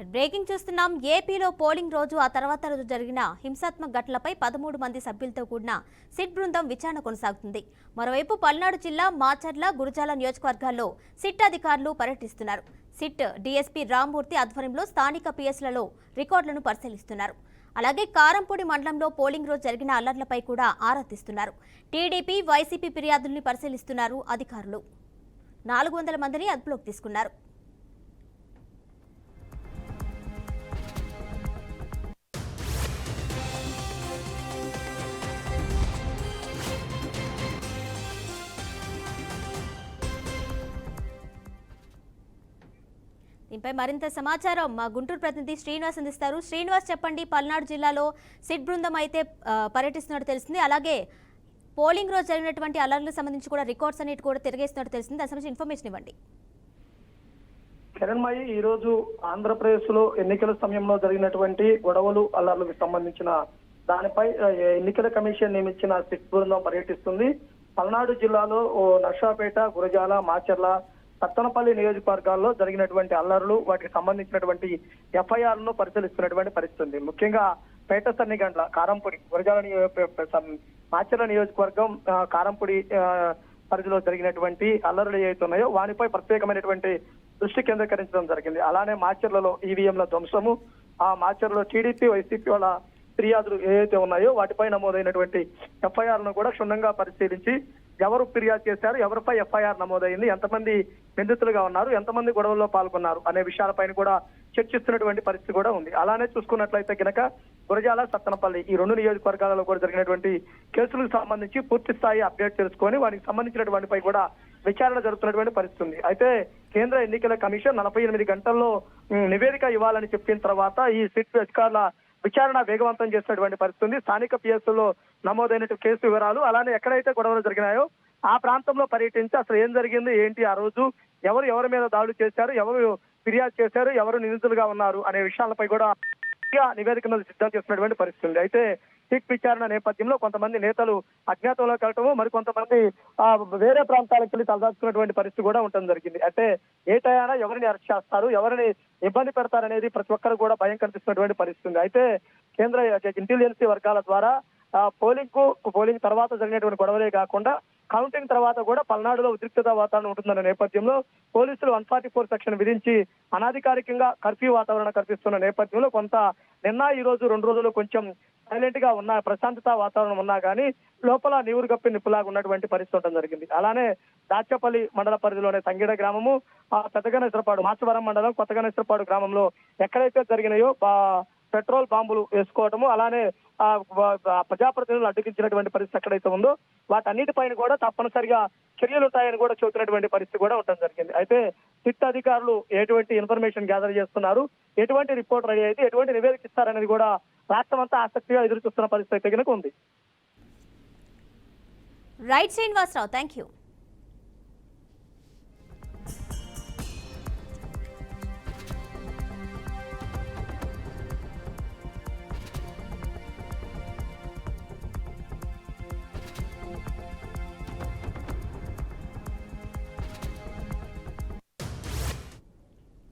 Breaking చూస్తున్నాం. ఏపీలో polling రోజు ఆ తర్వాత రోజు జరిగిన హింసాత్మక ఘటనలపై పదమూడు మంది సభ్యులతో కూడిన సిట్ బృందం విచారణ కొనసాగుతుంది. మరోవైపు పల్నాడు జిల్లా మాచర్ల గురుజాల నియోజకవర్గాల్లో సిట్ అధికారులు పర్యటిస్తున్నారు. సిట్ డీఎస్పీ రామ్మూర్తి ఆధ్వర్యంలో స్థానిక పిఎస్లలో రికార్డులను పరిశీలిస్తున్నారు. అలాగే కారంపూడి మండలంలో పోలింగ్ రోజు జరిగిన అల్లర్లపై కూడా ఆరా తీస్తున్నారు. టీడీపీ వైసీపీ ఫిర్యాదుల్ని పరిశీలిస్తున్నారు అధికారులు. నాలుగు వందల మందిని అదుపులోకి తీసుకున్నారు. దీనిపై మరింత సమాచారం మా గుంటూరు ప్రతినిధి శ్రీనివాస్ అందిస్తారు. శ్రీనివాస్ చెప్పండి పల్నాడు జిల్లాలో సిట్ బృందం అయితే పర్యటిస్తున్నట్టు తెలిసింది. అలాగే పోలింగ్ రోజు జరిగినటువంటి అలర్లకు సంబంధించి కూడా రికార్డ్స్ అన్నిటి కూడా తిరిగేస్తున్నట్టు తెలిసింది. దాని సంబంధించి ఇన్ఫర్మేషన్ ఇవ్వండి. కిరణ్మయి ఈ రోజు ఆంధ్రప్రదేశ్లో ఎన్నికల సమయంలో జరిగినటువంటి గొడవలు అల్లర్లకు సంబంధించిన దానిపై ఎన్నికల కమిషన్ నియమించిన సిట్ బృందం పర్యటిస్తుంది. పల్నాడు జిల్లాలో ఓ నర్సాపేట గురజాల మాచర్ల సత్తనపల్లి నియోజకవర్గాల్లో జరిగినటువంటి అల్లర్లు వాటికి సంబంధించినటువంటి ఎఫ్ఐఆర్ను పరిశీలిస్తున్నటువంటి పరిస్థితి ఉంది. ముఖ్యంగా పేట సన్నిగండ్ల కారంపొడి గురజాల మాచర్ల నియోజకవర్గం కారంపొడి పరిధిలో జరిగినటువంటి అల్లర్లు ఏవైతే ఉన్నాయో వానిపై ప్రత్యేకమైనటువంటి దృష్టి కేంద్రీకరించడం జరిగింది. అలానే మాచర్లలో ఈవీఎంల ధ్వంసము ఆ మాచర్లో టీడీపీ వైసీపీ వాళ్ళ ఫిర్యాదులు ఏవైతే ఉన్నాయో వాటిపై నమోదైనటువంటి ఎఫ్ఐఆర్ను కూడా క్షుణ్ణంగా పరిశీలించి ఎవరు ఫిర్యాదు చేశారు ఎవరిపై ఎఫ్ఐఆర్ నమోదైంది ఎంతమంది నిందితులుగా ఉన్నారు ఎంతమంది గొడవల్లో పాల్గొన్నారు అనే విషయాలపైన కూడా చర్చిస్తున్నటువంటి పరిస్థితి కూడా ఉంది. అలానే చూసుకున్నట్లయితే గనక గురజాల సత్తనపల్లి ఈ రెండు నియోజకవర్గాలలో కూడా జరిగినటువంటి కేసులకు సంబంధించి పూర్తి స్థాయి అప్డేట్ తెలుసుకొని వాటికి సంబంధించినటువంటిపై కూడా విచారణ జరుగుతున్నటువంటి పరిస్థితి ఉంది. అయితే కేంద్ర ఎన్నికల కమిషన్ నలభై ఎనిమిది గంటల్లో నివేదిక ఇవ్వాలని చెప్పిన తర్వాత ఈ సిట్ అధికారుల విచారణ వేగవంతం చేసినటువంటి పరిస్థితి ఉంది. స్థానిక పిఎస్లో నమోదైన కేసు వివరాలు అలానే ఎక్కడైతే గొడవలు జరిగినాయో ఆ ప్రాంతంలో పర్యటించి అసలు ఏం జరిగింది ఏంటి ఆ రోజు ఎవరు ఎవరి మీద దాడులు చేశారు ఎవరు ఫిర్యాదు చేశారు ఎవరు నిందితులుగా ఉన్నారు అనే విషయాలపై కూడా పూర్తిగా నివేదికను సిద్ధం చేసినటువంటి పరిస్థితి ఉంది. అయితే సిట్ విచారణ నేపథ్యంలో కొంతమంది నేతలు అజ్ఞాతంలోకి వెళ్ళటము మరి కొంతమంది ఆ, వేరే ప్రాంతాలకు వెళ్ళి తలదాచుకున్నటువంటి పరిస్థితి కూడా ఉండడం జరిగింది. అంటే ఏ టయాన ఎవరిని అరెస్ట్ చేస్తారు ఎవరిని ఇబ్బంది పెడతారనేది ప్రతి ఒక్కరు కూడా భయం కనిపిస్తున్నటువంటి పరిస్థితి ఉంది. అయితే కేంద్ర ఇంటెలిజెన్సీ వర్గాల ద్వారా పోలింగ్కు పోలింగ్ తర్వాత జరిగినటువంటి గొడవలే కాకుండా కౌంటింగ్ తర్వాత కూడా పల్నాడులో ఉద్రిక్తత వాతావరణం ఉంటుందన్న నేపథ్యంలో పోలీసులు వన్ ఫార్టీ ఫోర్ సెక్షన్ విధించి అనధికారికంగా కర్ఫ్యూ వాతావరణం కల్పిస్తున్న నేపథ్యంలో కొంత నిన్న ఈ రోజు రెండు రోజులు కొంచెం సైలెంట్గా ఉన్న ప్రశాంతత వాతావరణం ఉన్నా కానీ లోపల నీవురు గప్పి నిప్పులాగా ఉన్నటువంటి పరిస్థితి ఉండడం జరిగింది. అలానే దాచపల్లి మండల పరిధిలోనే తంగిడ గ్రామము ఆ పెద్దగనేశ్వరపాడు మాచవరం మండలం కొత్తగనేశ్వరపాడు గ్రామంలో ఎక్కడైతే జరిగినాయో పెట్రోల్ బాంబులు వేసుకోవటము అలానే ప్రజాప్రతినిధులు అడ్డగించినటువంటి పరిస్థితి ఎక్కడైతే ఉందో వాటన్నిటిపైన కూడా తప్పనిసరిగా చర్యలు ఉంటాయని కూడా చెబుతున్నటువంటి పరిస్థితి కూడా ఉండడం జరిగింది. అయితే సిట్ అధికారులు ఎటువంటి ఇన్ఫర్మేషన్ గ్యాదర్ చేస్తున్నారు? ఎటువంటి రిపోర్ట్ రెడీ అయితే ఎటువంటి నివేదిక ఇస్తారనేది కూడా రాష్ట్రం అంతా ఆసక్తిగా ఎదురు చూస్తున్న పరిస్థితి అయితే కనుక ఉంది. Right Srinivasarao thank you